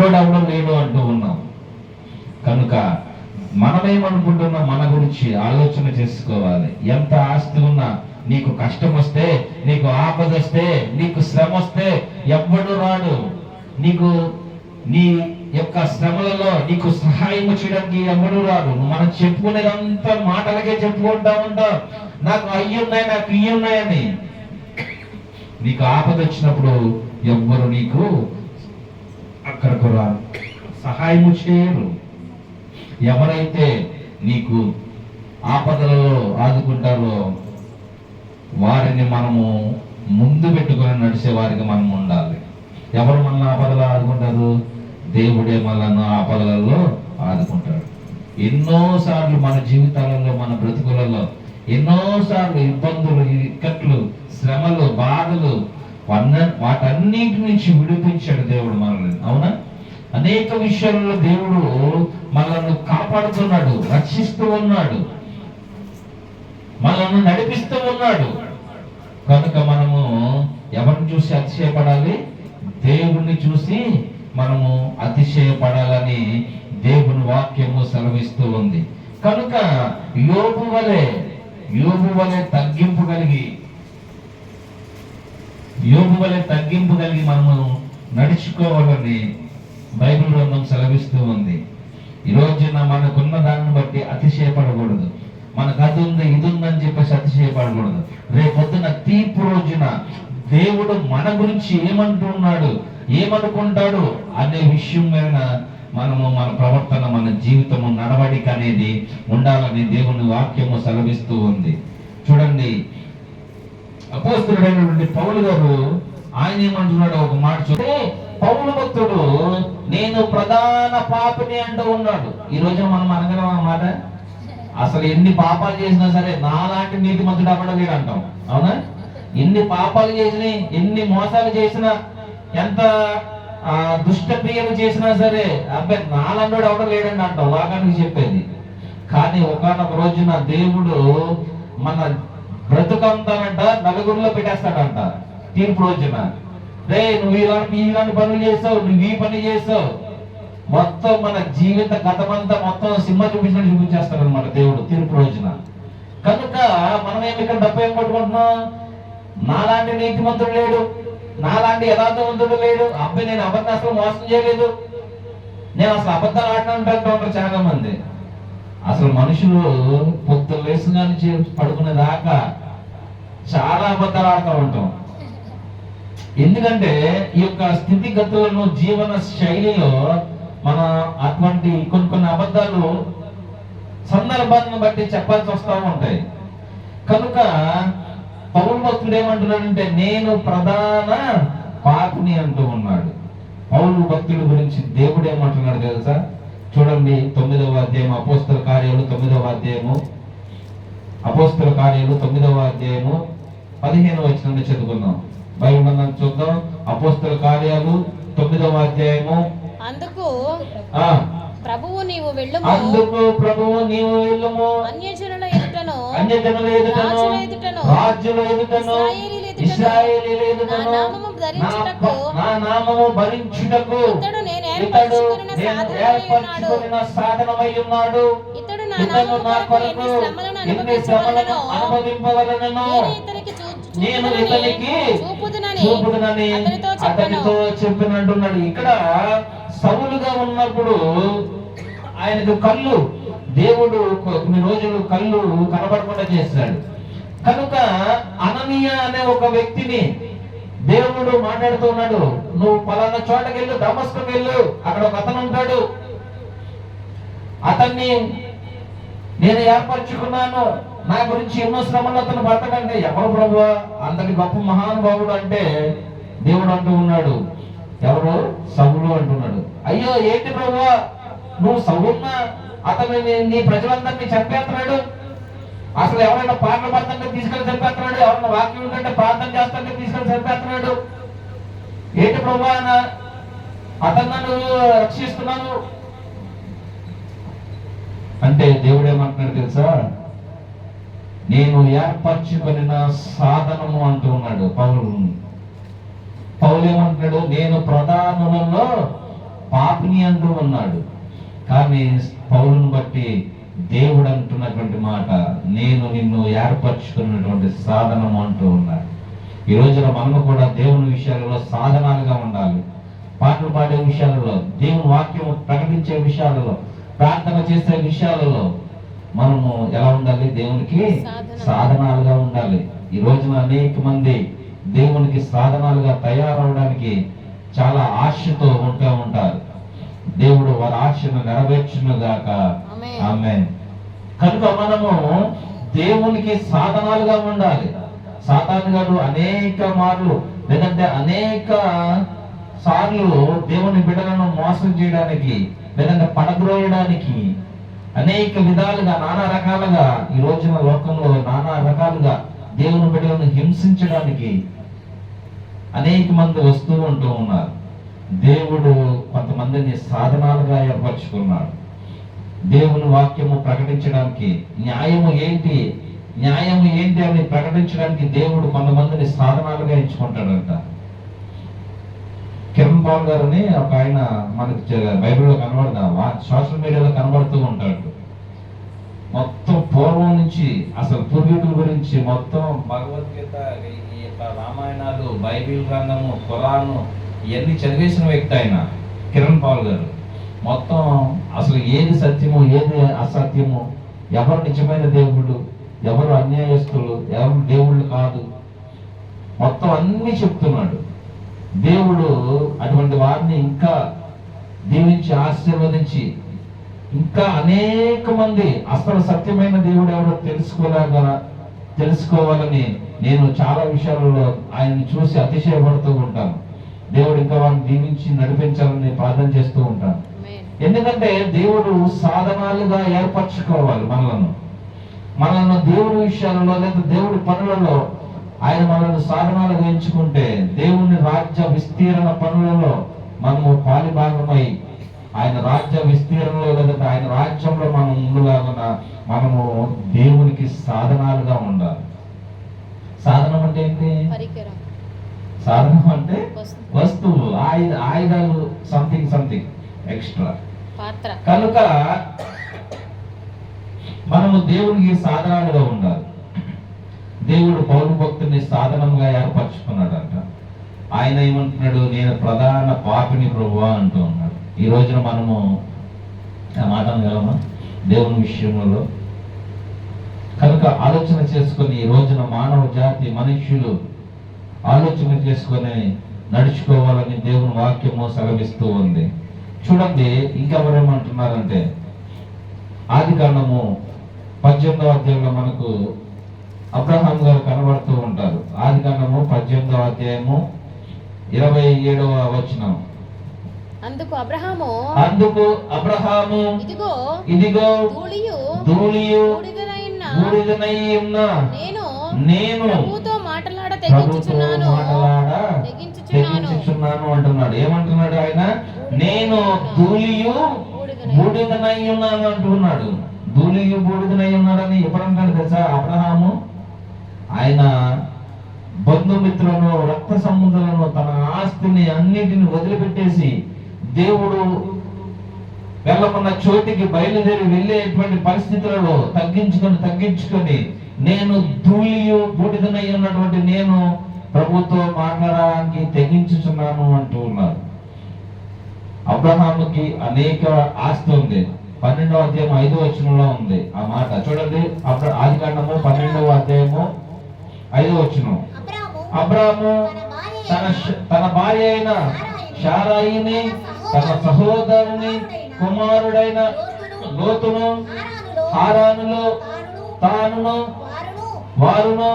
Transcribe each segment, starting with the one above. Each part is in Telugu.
మంచోడు ఎవడో లేడు అంటూ ఉన్నాం. కనుక మనమేమనుకుంటున్నాం? మన గురించి ఆలోచన చేసుకోవాలి. ఎంత ఆస్తి ఉన్నా నీకు కష్టం వస్తే నీకు ఆపద వస్తే నీకు శ్రమ వస్తే ఎవ్వడు రాడు. నీకు నీ యొక్క శ్రమలలో నీకు సహాయం చేయడానికి ఎవడు రాడు. మనం చెప్పుకునేదంతా మాటలకే చెప్పుకుంటా ఉంటాం నాకు అయ్యి ఉన్నాయి నాకు ఇవి ఉన్నాయని. నీకు ఆపద వచ్చినప్పుడు ఎవ్వరు నీకు అక్కడకు రారు సహాయము చేయరు ఎవరైతే నీకు ఆపదలలో ఆదుకుంటారో వారిని మనము ముందు పెట్టుకొని నడిచే వారికి మనం ఉండాలి. ఎవరు మన ఆపదలో ఆదుకుంటారు? దేవుడే మనల్ని ఆపదలలో ఆదుకుంటాడు. ఎన్నోసార్లు మన జీవితాలలో మన బ్రతుకులలో ఎన్నోసార్లు ఇబ్బందులు ఇక్కట్లు శ్రమలు బాధలు వన్న వాటన్నిటి నుంచి విడిపించాడు దేవుడు మనల్ని. అవునా? అనేక విషయాల్లో దేవుడు మనల్ని కాపాడుతున్నాడు రక్షిస్తూ ఉన్నాడు మనల్ని నడిపిస్తూ ఉన్నాడు. కనుక మనము ఎవరిని చూసి అతిశయపడాలి? దేవుణ్ణి చూసి మనము అతిశయపడాలని దేవుని వాక్యము సెలవిస్తూ ఉంది. కనుక యోగు వలె యోగు వలె తగ్గింపు కలిగి యోగు వలె తగ్గింపు కలిగి మనము నడుచుకోవాలని బైబిల్ గ్రంథం సెలవిస్తూ ఉంది. ఈ రోజున మనకున్న దాన్ని బట్టి అతిశయపడకూడదు. మనకు అది ఉంది ఇది ఉందని చెప్పేసి అతిశయపడకూడదు. రేపొద్దున తీర్పు రోజున దేవుడు మన గురించి ఏమంటున్నాడు ఏమనుకుంటాడు అనే విషయం మీద మనము మన ప్రవర్తన మన జీవితము నడవడిక అనేది ఉండాలని దేవుని వాక్యము సెలవిస్తూ ఉంది. చూడండి అపోస్తుడైనటువంటి పౌలు గారు ఆయన ఏమంటున్నాడు ఒక మాట చూస్తే పౌలు భక్తుడు నేను ప్రధాన పాపిని అంటూ ఉన్నాడు. ఈ రోజున మనం అనగలం అన్నమాట మాట? అసలు ఎన్ని పాపాలు చేసినా సరే నాలాంటి నీతి మంతుడు అవ్వడం లేడు అంటాం అవునా? ఎన్ని పాపాలు చేసినా ఎన్ని మోసాలు చేసినా ఎంత దుష్ట క్రియలు చేసినా సరే అబ్బాయి నాలంటోడు అవడం లేడండి అంటాం. వాగానికి చెప్పేది. కానీ ఒకనొక రోజున దేవుడు మన బ్రతుకంతానంట నలుగురిలో పెట్టేస్తాడంట. తీర్పు రోజున రే నువ్వు ఇలాంటి ఇలాంటి పనులు చేస్తావు నువ్వు ఈ పని చేస్తావు. మొత్తం మన జీవిత గతమంతా మొత్తం సింహ చూపించినట్టు చూపించేస్తాడు అనమాట దేవుడు తీర్పు రోజున కనుక మనం ఏమి ఇక్కడ డబ్బు ఏం పట్టుకుంటున్నాం నాలాంటి నీతిమంతుడు లేడు. నాలాంటి యథార్థవంతుడు లేడు. అబ్బాయి నేను అబద్ధం అసలు మోసం చేయలేదు. నేను అసలు అబద్ధాలు ఆడినంటూ ఉంటారు చాలా మంది. అసలు మనుషులు పొద్దు లేసుగాని పడుకునే దాకా చాలా అబద్ధాలు ఆడుతూ ఉంటాం. ఎందుకంటే ఈ యొక్క స్థితిగతులను జీవన శైలిలో మన అటువంటి కొన్ని కొన్ని అబద్ధాలు సందర్భాన్ని బట్టి చెప్పాల్సి వస్తూ ఉంటాయి. కనుక పౌరు భక్తుడు ఏమంటున్నాడంటే నేను ప్రధాన పాపిని అంటూ ఉన్నాడు. పౌరు భక్తుడి గురించి దేవుడు ఏమంటున్నాడు తెలుసా? చూడండి తొమ్మిదవ అధ్యాయం అపోస్తల కార్యాలు తొమ్మిదవ అధ్యాయము. అపోస్తల కార్యాలు తొమ్మిదవ అధ్యాయము పదిహేను వచ్చిన చదువుకుందాం. బైబిల్ గ్రంథం చూద్దాం. అపోస్తల కార్యాలు తొమ్మిదవ అధ్యాయము. అందుకు ప్రభువు నీవు వెళ్ళుము. అందుకు ప్రభువు నీవు వెళ్ళము. అన్యజనుల ఎదుటను అన్యజనుల ఎదుటను రాజుల ఎదుటను రాజుల ఎదుటను ఇశ్రాయేలీయుల నా నామము ధరించుటకు నా- నా నామము భరించుటకు ఇతడు నేను ఏర్పరచుకొనిన నేను సాధనమై ఉన్నాడు. ఇతడు నా నామము కొరకు ఎన్ని శ్రమలను అనుభవింపవలనను నేను ఇతనికి చూపుదునని అతనితో చెప్పాను. అతనితో చెప్పినట్టున్నాడు. ఇక్కడ సవులుగా ఉన్నప్పుడు ఆయనకు కళ్ళు దేవుడు కొన్ని రోజులు కళ్ళు కనబడకుండా చేశాడు కనుక అననీయ అనే ఒక వ్యక్తిని దేవుడు మాట్లాడుతున్నాడు నువ్వు పలానా చోటకి వెళ్ళు దమస్కం వెళ్ళు. అక్కడ ఒక అతను ఉంటాడు. అతన్ని నేను ఏర్పరచుకున్నాను. నా గురించి ఎన్నో శ్రమలు అతను పడతాడంటే ఎవరు ప్రభు? అంతటి గొప్ప మహానుభావుడు అంటే దేవుడు అంటూ ఉన్నాడు. ఎవరు? సవులు అంటున్నాడు అయ్యో ఏంటి ప్రభు? నువ్వు సవున్నా అతను నీ- ప్రజలందరినీ చంపేస్తున్నాడు. అసలు ఎవరైనా పాటలు పాడుతుంటే తీసుకొని చంపేస్తున్నాడు? ఎవరైనా వాక్యం ఉందంటే ప్రార్థన చేస్తుంటే తీసుకొని చంపేస్తున్నాడు? ఏంటి ప్రభు అన్న అతను నువ్వు రక్షిస్తున్నాను అంటే దేవుడు ఏమంటున్నాడు తెలుసా? నేను ఏర్పరచుకొనిన సాధనము అంటూ ఉన్నాడు పౌలు. పౌలు ఏమంటున్నాడు నేను ప్రధానులలో పాపిని అంటూ ఉన్నాడు. కానీ పౌరుని బట్టి దేవుడు అంటున్నటువంటి మాట నేను నిన్ను ఏర్పరచుకున్నటువంటి సాధనము అంటూ ఉన్నాడు. ఈ రోజున మనము కూడా దేవుని విషయాలలో సాధనాలుగా ఉండాలి. పాటలు పాడే విషయాలలో దేవుని వాక్యం ప్రకటించే విషయాలలో ప్రార్థన చేసే విషయాలలో మనము ఎలా ఉండాలి? దేవునికి సాధన. సాధనాలుగా ఉండాలి. ఈ రోజున అనేక మంది దేవునికి సాధనాలుగా తయారవడానికి చాలా ఆశతో ఉంటూ ఉంటారు. దేవుడు వారి ఆశను నెరవేర్చును గాక. ఆమె కనుక మనము దేవునికి సాధనాలుగా ఉండాలి. సాతాను గారు అనేక మార్లు లేదంటే అనేక సార్లు దేవుని బిడ్డలను మోసం చేయడానికి లేదంటే పడద్రోయడానికి అనేక విధాలుగా నానా రకాలుగా ఈ రోజున లోకంలో నానా రకాలుగా దేవుని బిడ్డలను హింసించడానికి అనేక మంది వస్తూ ఉంటూ ఉన్నారు. దేవుడు కొంతమందిని సాధనాలుగా ఏర్పరచుకున్నాడు. దేవుని వాక్యము ప్రకటించడానికి న్యాయము ఏంటి? న్యాయము ఏంటి అని ప్రకటించడానికి దేవుడు కొంతమందిని సాధనాలుగా ఎంచుకుంటాడంట. కిరణ్ పాల్ అని ఒక ఆయన మనకి బైబిల్లో కనబడదా సోషల్ మీడియాలో కనబడుతూ ఉంటాడు. మొత్తం పూర్వం నుంచి అసలు పూర్వీకుల గురించి మొత్తం భగవద్గీత ఈ యొక్క రామాయణాలు బైబిల్ గ్రంథము ఖురాను ఇవన్నీ చదివేసిన వ్యక్తి ఆయన కిరణ్ పాల్ గారు. మొత్తం అసలు ఏది సత్యము ఏది అసత్యము ఎవరు నిజమైన దేవుడు ఎవరు అన్యాయస్తులు ఎవరు దేవుళ్ళు కాదు. మొత్తం అన్నీ చెప్తున్నాడు. దేవుడు అటువంటి వారిని ఇంకా దీవించి ఆశీర్వదించి ఇంకా అనేక మంది అసలు సత్యమైన దేవుడు ఎవరో తెలుసుకోలేక తెలుసుకోవాలని నేను చాలా విషయాలలో ఆయన్ని చూసి అతిశయపడుతూ ఉంటాను. దేవుడు ఇంకా వారిని దీవించి నడిపించాలని ప్రార్థన చేస్తూ ఉంటాను. ఎందుకంటే దేవుడు సాధనాలుగా ఏర్పరచుకోవాలి మనలను. మనల్ని దేవుడి విషయాలలో లేదా దేవుడి పనులలో ఆయన మనల్ని సాధనాలుగా ఎంచుకుంటే దేవుని రాజ్య విస్తీరణ పనులలో మనము పాలిభాగమై ఆయన రాజ్య విస్తీరణలో లేదా ఆయన రాజ్యంలో మనం ముందులాగా మనము దేవునికి సాధనాలుగా ఉండాలి. సాధనం అంటే ఏంటి? సాధనం అంటే వస్తు వస్తువు ఆయుధ ఆయుధాలు సంథింగ్ సంథింగ్ ఎక్స్ట్రా కనుక మనము దేవునికి సాధనాలుగా ఉండాలి. దేవుడు పౌరు భక్తుని సాధనంగా ఏర్పరచుకున్నాడంట ఆయన ఏమంటున్నాడు? నేను ప్రధాన పాపిని ప్రభువా అంటూ ఉన్నాడు. ఈ రోజున మనము ఆ మాట అనగలమా దేవుని విషయంలో. కనుక ఆలోచన చేసుకొని ఈ రోజున మానవ జాతి మనుష్యులు ఆలోచన చేసుకొని నడుచుకోవాలని దేవుని వాక్యము సెలవిస్తూ ఉంది. చూడండి ఇంకెవరేమంటున్నారంటే ఆది కాండము పద్దెనిమిదవ అధ్యాయంలో మనకు అబ్రహాం గారు కనబడుతూ ఉంటారు. ఆది కాండము పద్దెనిమిదవ అధ్యాయము ఇరవై ఏడవ వచనం. అందుకు అబ్రహాము అందుకు అబ్రహాము ఇదిగో ఇదిగో ధూళియు ధూళియు బూడిదనై ఉన్న నేను నేను ప్రభుతో మాటలాడ తెగించుచున్నాను. మాటలాడ తెగించుచున్నాను. అంటున్నాడు. ఏమంటున్నాడు ఆయన? నేను ధూళియు బూడిదనై ఉన్నాను అంటున్నాడు. ధూళియు బూడిదనై ఉన్నాడని ఎప్పుడు అంటాడు తెలుసా? అబ్రహాము ఆయన బంధుమిత్రులను రక్త సంబంధులను తన ఆస్తిని అన్నిటిని వదిలిపెట్టేసి దేవుడు వెళ్ళమన్న చోటికి బయలుదేరి వెళ్ళేటువంటి పరిస్థితులలో తగ్గించుకొని తగ్గించుకొని నేను ధూళియు బూడిదనై ఉన్నటువంటి నేను ప్రభుతో మాట్లాడడానికి తెగించుచున్నాను అంటూ ఉన్నారు. అబ్రహాముకి అనేక ఆస్తి ఉంది. పన్నెండవ అధ్యాయం ఐదో వచనంలో ఉంది ఆ మాట. చూడండి ఆది కాండము పన్నెండవ అధ్యాయము ఐదో వచనం. అబ్రాము తన తన భార్య అయిన షారాయిని తన సహోదరుని కుమారుడైన లోతును హారానులో తానును వారును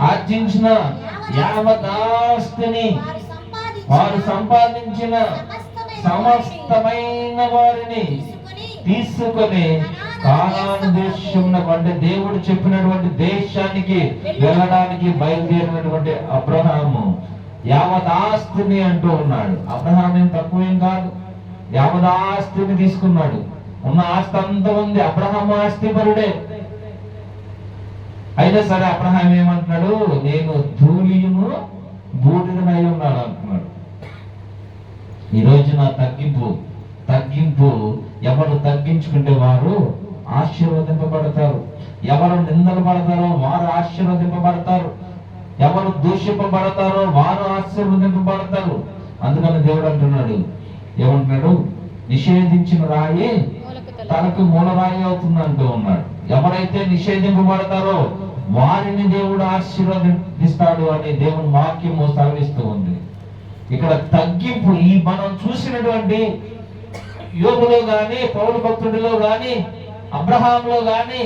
ఆర్జించిన యావదాస్తిని వారు సంపాదించిన సమస్తమైన వారిని తీసుకొని కానాను దేశం అంటే దేవుడు చెప్పినటువంటి దేశానికి వెళ్ళడానికి బయలుదేరినటువంటి అబ్రహాము. యావదాస్తిని అంటూ ఉన్నాడు. అబ్రహాం ఏం తక్కువేం కాదు. యావదాస్తిని తీసుకున్నాడు. ఉన్న ఆస్తి అంతా ఉంది. అబ్రహాము ఆస్తి పరుడే అయినా సరే అబ్రహాం ఏమంటున్నాడు? నేను ధూళియును బూడిదనై ఉన్నాడు అంటున్నాడు. ఈ నా తగ్గింపు తగ్గింపు ఎవరు తగ్గించుకుంటే వారు ఆశీర్వదింపబడతారు. ఎవరు నిందలు పడతారో వారు ఆశీర్వదింపబడతారు. ఎవరు దూషింపబడతారో వారు ఆశీర్వదింపబడతారు. అందుకని దేవుడు అంటున్నాడు ఏమంటున్నాడు? నిషేధించిన రాయి తనకు మూలరాయి అవుతుంది అంటూ ఉన్నాడు. ఎవరైతే నిషేధింపబడతారో వారిని దేవుడు ఆశీర్వదిస్తాడు అని దేవుని వాక్యము సెలవిస్తూ ఉంది. ఇక్కడ తగ్గింపు ఈ మనం చూసినటువంటి యోగులో గాని పౌరు భక్తుడిలో గాని అబ్రహాంలో గాని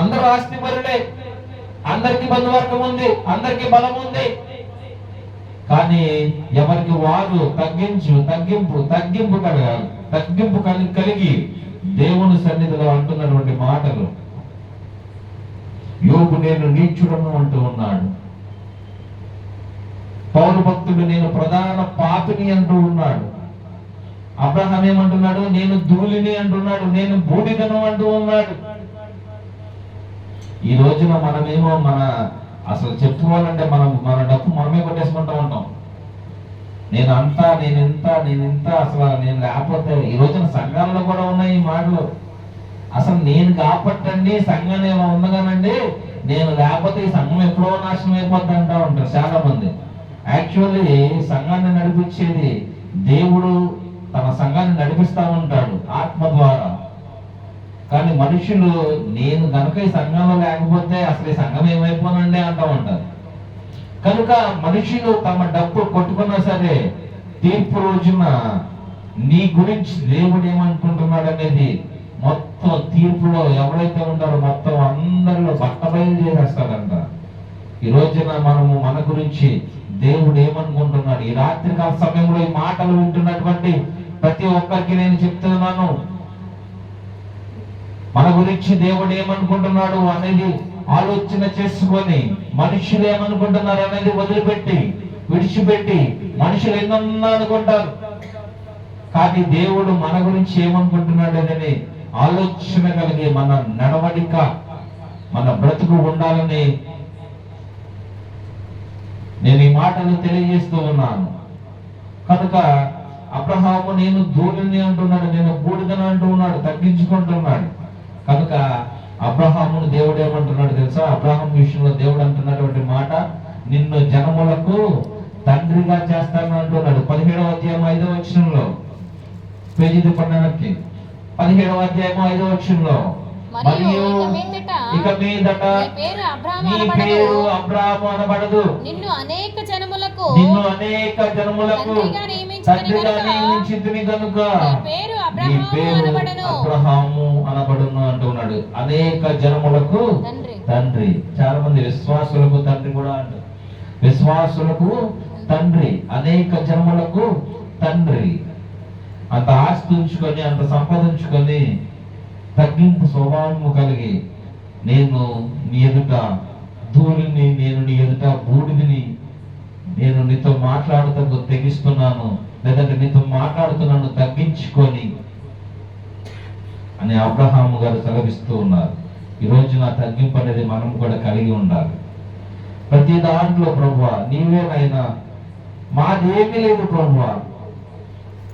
అందరూ ఆస్తిపరులే. అందరికి బంధువర్గం ఉంది అందరికి బలం ఉంది. కానీ ఎవరికి వారు తగ్గించు తగ్గింపు తగ్గింపు కలగాలి తగ్గింపు కలిగి కలిగి దేవుని సన్నిధిలో అంటున్నటువంటి మాటలు. యోగు నేను నీచుడను అంటూ ఉన్నాడు. పౌరు భక్తుడు నేను ప్రధాన పాపిని అంటూ ఉన్నాడు. అబ్రహం ఏమంటున్నాడు? నేను ధూళిని అంటున్నాడు నేను బూడిదను అంటూ ఉన్నాడు. ఈ రోజున మనమేమో మన అసలు చెప్పుకోవాలంటే మనం మన డబ్బు మనమే కొట్టేసుకుంటూ ఉంటాం. నేను అంతా నేను ఇంత నేను ఇంత అసలు నేను లేకపోతే ఈ రోజున సంఘాలలో కూడా ఉన్నాయి ఈ మాటలు. అసలు నేను కాపట్టండి సంఘం ఏమో ఉందగానండి నేను లేకపోతే ఈ సంఘం ఎప్పుడో నాశనం అయిపోద్ది అంటూ ఉంటారు చాలా మంది యాక్చువల్లీ సంఘాన్ని నడిపించేది దేవుడు తన సంఘాన్ని నడిపిస్తా ఉంటాడు ఆత్మ ద్వారా మనుషులు నేను కనుక ఈ సంఘంలో లేకపోతే అసలు ఈ సంఘం ఏమైపోనండి అంటూ ఉంటారు. కనుక మనుషులు తమ డబ్బు కొట్టుకున్నా సరే తీర్పు రోజున నీ గురించి దేవుడు ఏమనుకుంటున్నాడు అనేది మొత్తం తీర్పులో ఎవరైతే ఉంటారో మొత్తం అందరిలో బట్టబయలు చేసేస్తాడంట ఈ రోజున మనము మన గురించి దేవుడు ఏమనుకుంటున్నాడు? ఈ రాత్రికాల సమయంలో ఈ మాటలు వింటున్నటువంటి ప్రతి ఒక్కరికి నేను చెప్తున్నాను. మన గురించి దేవుడు ఏమనుకుంటున్నాడు అనేది ఆలోచన చేసుకొని మనుషులు ఏమనుకుంటున్నారు అనేది వదిలిపెట్టి విడిచిపెట్టి మనుషులు ఎన్నన్నా అనుకుంటారు. కానీ దేవుడు మన గురించి ఏమనుకుంటున్నాడు అనేది ఆలోచన కలిగి మన నడవడిక మన బ్రతుకు ఉండాలని నేను ఈ మాటలు తెలియజేస్తూ ఉన్నాను. కనుక అబ్రహాము నేను ధూళిని అంటున్నాడు నేను బూడిదని అంటూ ఉన్నాడు తగ్గించుకుంటున్నాడు. కనుక అబ్రహామును దేవుడు ఏమంటున్నాడు తెలుసా? అబ్రహాం విషయంలో దేవుడు అంటున్నటువంటి మాట నిన్ను జనములకు తండ్రిగా చేస్తాను అంటున్నాడు. పదిహేడవ అధ్యాయం ఐదవ వచనంలో. పేజీ తిప్పడానికి పదిహేడవ అధ్యాయం ఐదవ వచనంలో. మరియు ఇక మీదట నీ పేరు అబ్రహాము నీ అనబడదు. నిన్ను అనేక జనములకు నిన్ను అనేక జనములకు తండ్రిగా నియమించింది కనుక పేరు నీ అబ్రహాము పేరు అనబడను. అబ్రహాము అనబడును అంటున్నాడు. అనేక జనములకు తండ్రి. తండ్రి. చాలా మంది విశ్వాసులకు తండ్రి కూడా అంటారు. విశ్వాసులకు తండ్రి. అనేక జన్మలకు తండ్రి. అంత ఆస్తి ఉంచుకొని అంత సంపాదించుకొని తగ్గింపు స్వభావము కలిగి నేను నీ ఎదుట ధూళిని నేను నీ ఎదుట బూడిదిని నేను నీతో మాట్లాడుతూ తెగిస్తున్నాను. లేదంటే నీతో మాట్లాడుతున్నాను తగ్గించుకొని అని అబ్రహాము గారు సెలవిస్తూ ఉన్నారు. ఈ నా తగ్గింపు అనేది మనం కూడా కలిగి ఉండాలి. ప్రతి దాంట్లో ప్రభు నీవేనైనా మాదేమీ లేదు ప్రభు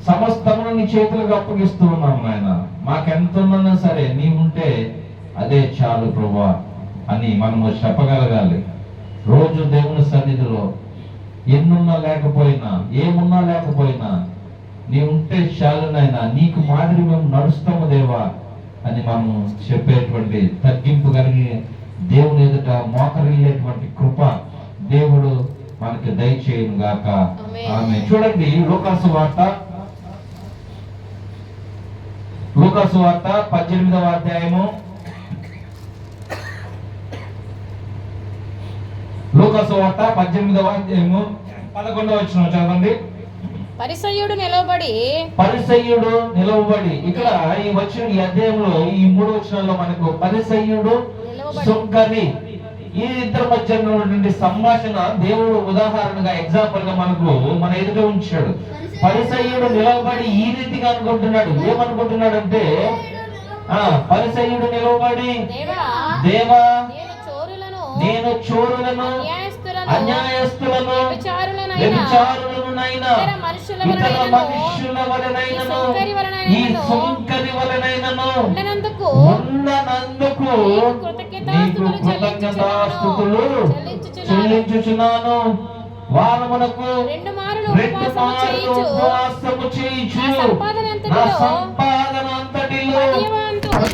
సమస్తమును నీ చేతులకు అప్పగిస్తూ ఉన్నాం నాయన. మాకెంత ఉన్నా సరే నీ ఉంటే అదే చాలు ప్రభు అని మనము చెప్పగలగాలి. రోజు దేవుని సన్నిధిలో ఎన్నున్నా లేకపోయినా ఏమున్నా లేకపోయినా నీ ఉంటే చాలు నాయన నీకు మాదిరి మేము నడుస్తాము దేవా అని మనము చెప్పేటువంటి తగ్గింపు కలిగి దేవుని ఎదుట మోకరిల్లేటువంటి కృప దేవుడు మనకి దయచేయను గాక. ఆమె చూడండి లోకాసు వార్త. లూకాసు వార్త పద్దెనిమిదవ అధ్యాయము. లూకాసు వార్త పద్దెనిమిదవ అధ్యాయము. పదకొండవ వచ్చిన చదవండి. పరిసయ్యుడు నిలవబడి పరిసయ్యుడు నిలవబడి. ఇక్కడ ఈ వచ్చిన ఈ అధ్యాయంలో ఈ మూడు వచనాల్లో మనకు పరిసయ్యుడు సుంకరి ఈ ఇద్దరి మధ్య ఉన్నటువంటి సంభాషణ దేవుడు ఉదాహరణగా ఎగ్జాంపుల్గా మనకు మన ఎదుట ఉంచాడు. పరిసయ్యుడు నిలవబడి ఈ రీతిగా అనుకుంటున్నాడు. ఏమనుకుంటున్నాడు అంటే ఆ పరిసయ్యుడు నిలవబడి దేవా నేను చోరులను అన్యాయస్తులను అన్యాయస్తులను వ్యభిచారులనైన వ్యభిచారులను వలనైనా ఇతర మనుషుల వలనైనను ఈ సుంకరి వలనైనను ఉన్ననందుకు నీకు చెల్లించుచున్నాను. వారమునకు రెండు మారులు ఉపవాసము చేయుచు. నా సంపాదన అంతటిలో